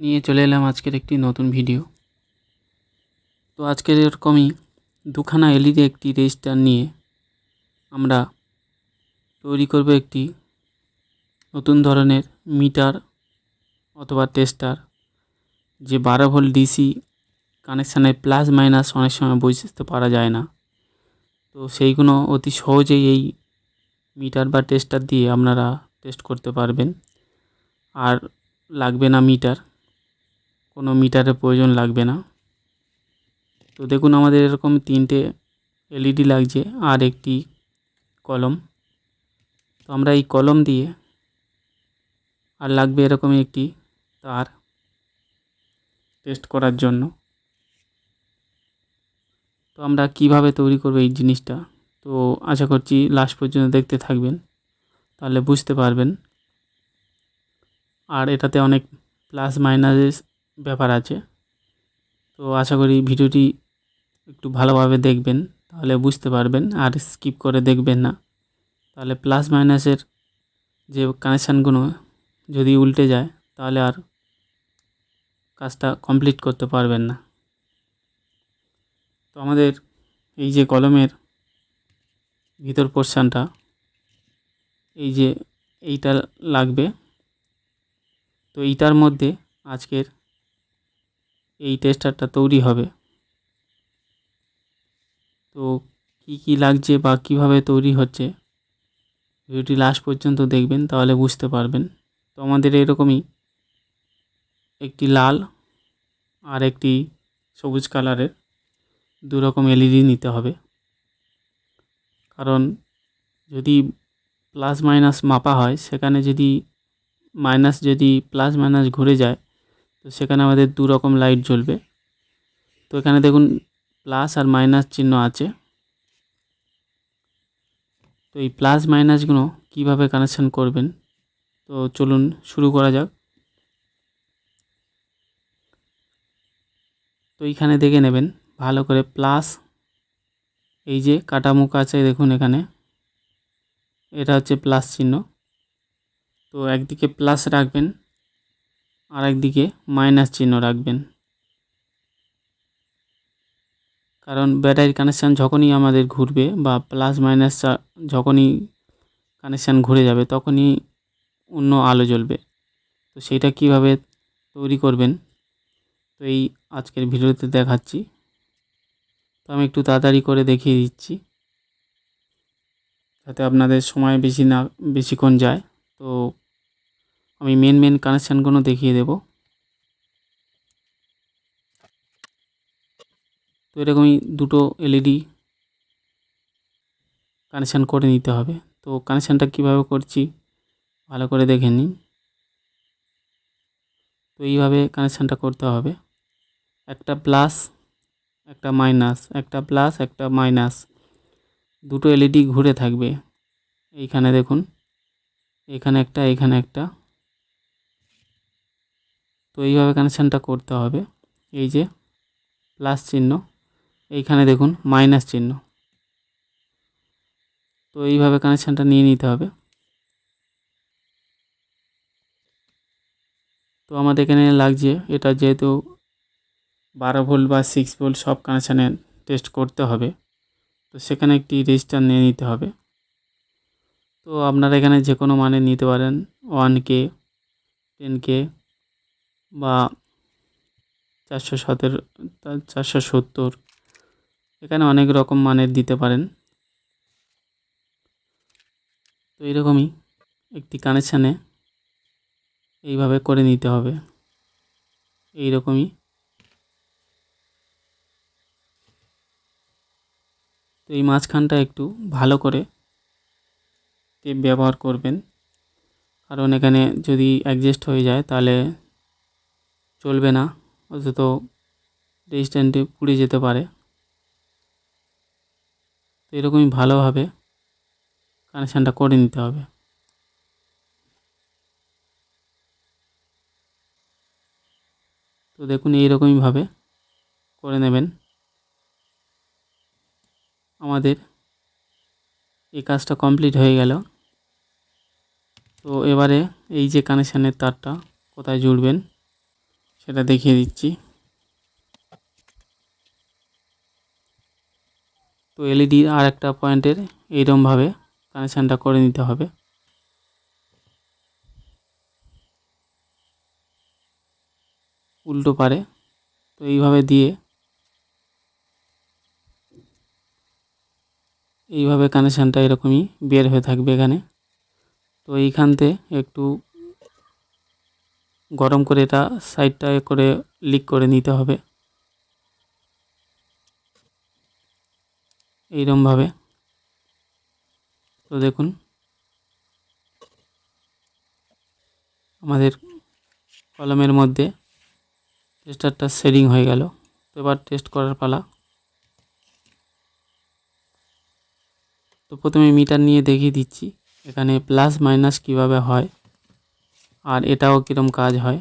নিয়ে চলে এলাম আজকের একটি নতুন ভিডিও। তো আজকের এরকমই দুখানা এলইডি একটি রেজিস্টার নিয়ে আমরা তৈরি করব একটি নতুন ধরনের মিটার অথবা টেস্টার, যে বারো ভোল্ট ডিসি কানেকশানে প্লাস মাইনাস অনেক সময় বুঝতে পারা যায় না। তো সেইগুলো অতি সহজেই এই মিটার বা টেস্টার দিয়ে আপনারা টেস্ট করতে পারবেন। আর লাগবে না মিটার। কোনো মিটারের প্রয়োজন লাগবে না। তো দেখুন আমাদের এরকম তিনটে এলইডি লাগছে আর একটি কলম। তো আমরা এই কলম দিয়ে আর লাগবে এরকমই একটি তার টেস্ট করার জন্য। তো আমরা কীভাবে তৈরি করব এই জিনিসটা? তো আশা করছি লাস্ট পর্যন্ত দেখতে থাকবেন, তাহলে বুঝতে পারবেন। আর এটাতে অনেক প্লাস মাইনাসের ব্যাপার আছে। তো আশা করি ভিডিওটি একটু ভালোভাবে দেখবেন, তাহলে বুঝতে পারবেন। আর স্কিপ করে দেখবেন না। তাহলে প্লাস মাইনাসের যে কানেকশানগুলো যদি উল্টে যায়, তাহলে আর কাজটা কমপ্লিট করতে পারবেন না। তো আমাদের এই যে কলমের ভিতর পোর্শানটা, এই যে এইটা লাগবে। তো এইটার মধ্যে আজকের এই টেস্টারটা তৈরি হবে। তো কি কি লাগছে বা কীভাবে তৈরি হচ্ছে, ভিডিওটি লাস্ট পর্যন্ত দেখবেন, তাহলে বুঝতে পারবেন। তো আমাদের এরকমই একটি লাল আর একটি সবুজ কালারের দু রকম এলইডি নিতে হবে। কারণ যদি প্লাস মাইনাস মাপা হয়, সেখানে যদি মাইনাস যদি প্লাস মাইনাস ঘুরে যায় তো সেখানে আমাদের দু রকম লাইট জ্বলবে। তো এখানে দেখুন প্লাস আর মাইনাস চিহ্ন আছে। তো এই প্লাস মাইনাসগুলো কীভাবে কানেকশান করবেন? তো চলুন শুরু করা যাক। তো এইখানে দেখে নেবেন, ভালো করে প্লাস এই যে কাটা মুখ আছে দেখুন এখানে। এটা হচ্ছে প্লাস চিহ্ন। তো একদিকে প্লাস রাখবেন। আর একদিকে মাইনাস চিহ্ন রাখবেন। কারণ ব্যাটারির কানেকশান যখনই আমাদের ঘুরবে বা প্লাস মাইনাস যখনই কানেকশান ঘুরে যাবে তখনই অন্য আলো জ্বলবে। তো সেইটা কীভাবে তৈরি করবেন? তো এই আজকের ভিডিওতে দেখাচ্ছি। তো আমি একটু তাড়াতাড়ি করে দেখিয়ে দিচ্ছি। যাতে আপনাদের সময় বেশি না বেশিক্ষণ যায়। তো আমি মেন মেন কানেকশানগুলো দেখিয়ে দেব। তো এরকমই দুটো এলইডি কানেকশান করে নিতে হবে। তো কানেকশানটা কীভাবে করছি ভালো করে দেখে নিন। তো এইভাবে কানেকশানটা করতে হবে। একটা প্লাস একটা মাইনাস একটা প্লাস একটা মাইনাস দুটো এলইডি ঘুরে থাকবে। এইখানে দেখুন, এখানে একটা এখানে একটা। তো এইভাবে কানেকশানটা করতে হবে। এই যে প্লাস চিহ্ন, এইখানে দেখুন মাইনাস চিহ্ন। তো এইভাবে কানেকশানটা নিয়ে নিতে হবে। তো আমাদের এখানে লাগছে, এটা যেহেতু বারো ভোল্ট বা সিক্স ভোল্ট সব কানেকশানে টেস্ট করতে হবে। তো সেখানে একটি রেজিস্টার নিয়ে নিতে হবে। তো আপনারা এখানে যে কোনো মানে নিতে পারেন ওয়ান কে টেন কে বা চারশো সতেরো চারশো সত্তর, এখানে অনেক রকম মানের দিতে পারেন। তো এরকমই একটি কানেকশানে এইভাবে করে নিতে হবে। এইরকমই। তো এই মাঝখানটা একটু ভালো করে টেপ ব্যবহার করবেন। কারণ এখানে যদি অ্যাডজাস্ট হয়ে যায় তাহলে চলবে না, অথচ রেজিস্ট্যান্টে পুড়ে যেতে পারে। তো এরকমই ভালোভাবে কানেকশানটা করে নিতে হবে। তো দেখুন, এইরকমইভাবে করে নেবেন। আমাদের এই কাজটা কমপ্লিট হয়ে গেল। তো এবারে এই যে কানেকশানের তারটা কোথায় জুড়বেন? সেটা দেখিয়ে দিচ্ছি। তো এলইডির আর একটা পয়েন্টের এইরমভাবে কানেকশানটা করে নিতে হবে। উল্টো পারে, তো এইভাবে দিয়ে এইভাবে কানেকশানটা এরকমই বের হয়ে থাকবে এখানে। তো এইখানতে একটু গরম করে এটা সাইডটা করে লিক করে নিতে হবে। এইরমভাবে তো দেখুন, আমাদের কলমের মধ্যে টেস্টারটা শেডিং হয়ে গেল। তো এবার টেস্ট করার পালা। তো প্রথমে মিটার নিয়ে দেখিয়ে দিচ্ছি, এখানে প্লাস মাইনাস কীভাবে হয়। আর এটাও কীরকম কাজ হয়?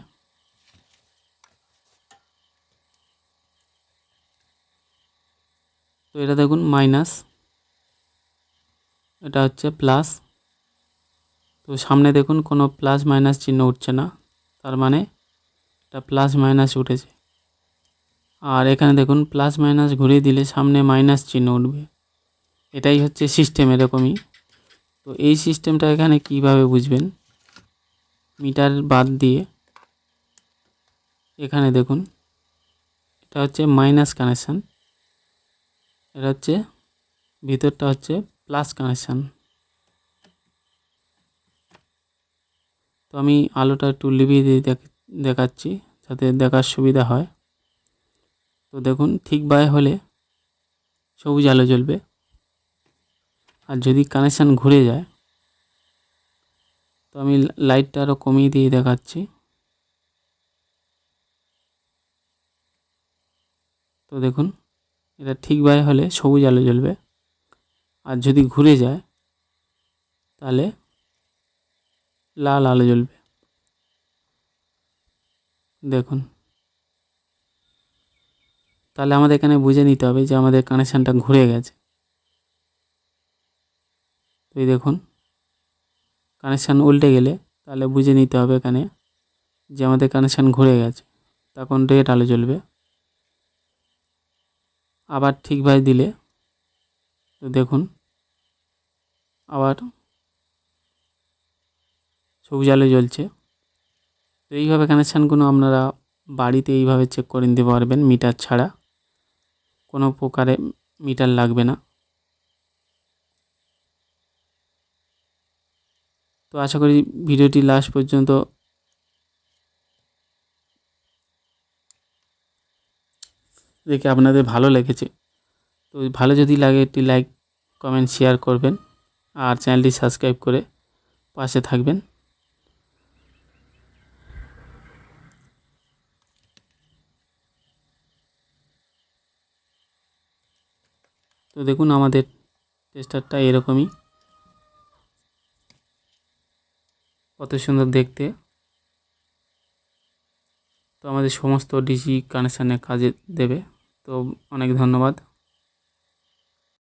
তো এটা দেখুন মাইনাস এটা হচ্ছে প্লাস তো সামনে দেখুন, কোনো প্লাস মাইনাস চিহ্ন উঠছে না। তার মানে এটা প্লাস মাইনাস উঠেছে। আর এখানে দেখুন প্লাস মাইনাস ঘুরিয়ে দিলে সামনে মাইনাস চিহ্ন উঠবে। এটাই হচ্ছে সিস্টেম এরকমই। তো এই সিস্টেমটা এখানে কীভাবে বুঝবেন? মিটার বাদ দিয়ে এখানে দেখুন, এটা হচ্ছে মাইনাস কানেকশান এটা হচ্ছে, ভিতরটা হচ্ছে প্লাস কানেকশান তো আমি আলোটা একটু লিভিয়ে দিয়ে দেখাচ্ছি যাতে দেখার সুবিধা হয়। তো দেখুন, ঠিক বাই হলে সবুজ আলো জ্বলবে। আর যদি কানেকশান ঘুরে যায় তো আমি লাইটটা আরও কমিয়ে দিয়ে দেখাচ্ছি। তো দেখুন, এটা ঠিক বাই হলে সবুজ আলো জ্বলবে। আর যদি ঘুরে যায়, তাহলে লাল আলো জ্বলবে। দেখুন। তাহলে আমাদের এখানে বুঝে নিতে হবে যে আমাদের কানেকশানটা ঘুরে গেছে। তো এই দেখুন। কানেকশান উল্টে গেলে তাহলে বুঝে নিতে হবে এখানে যে আমাদের কানেকশান ঘুরে গেছে। তখন রেড আলো জ্বলবে। আবার ঠিকভাবে দিলে, তো দেখুন, আবার সবুজ আলো জ্বলছে। তো এইভাবে কানেকশানগুলো আপনারা বাড়িতে এইভাবে চেক করে নিতে পারবেন, মিটার ছাড়া। কোনো প্রকারে মিটার লাগবে না। তো আশা করি ভিডিওটি লাস্ট পর্যন্ত দেখে আপনাদের ভালো লেগেছে। তো ভালো যদি লাগে একটি লাইক, কমেন্ট, শেয়ার করবেন আর চ্যানেলটি সাবস্ক্রাইব করে পাশে থাকবেন। তো দেখুন আমাদের টেস্টারটা এরকমই। কত সুন্দর দেখতে। তো আমাদের সমস্ত ডিসি কানেকশানে কাজে দেবে। তো অনেক ধন্যবাদ।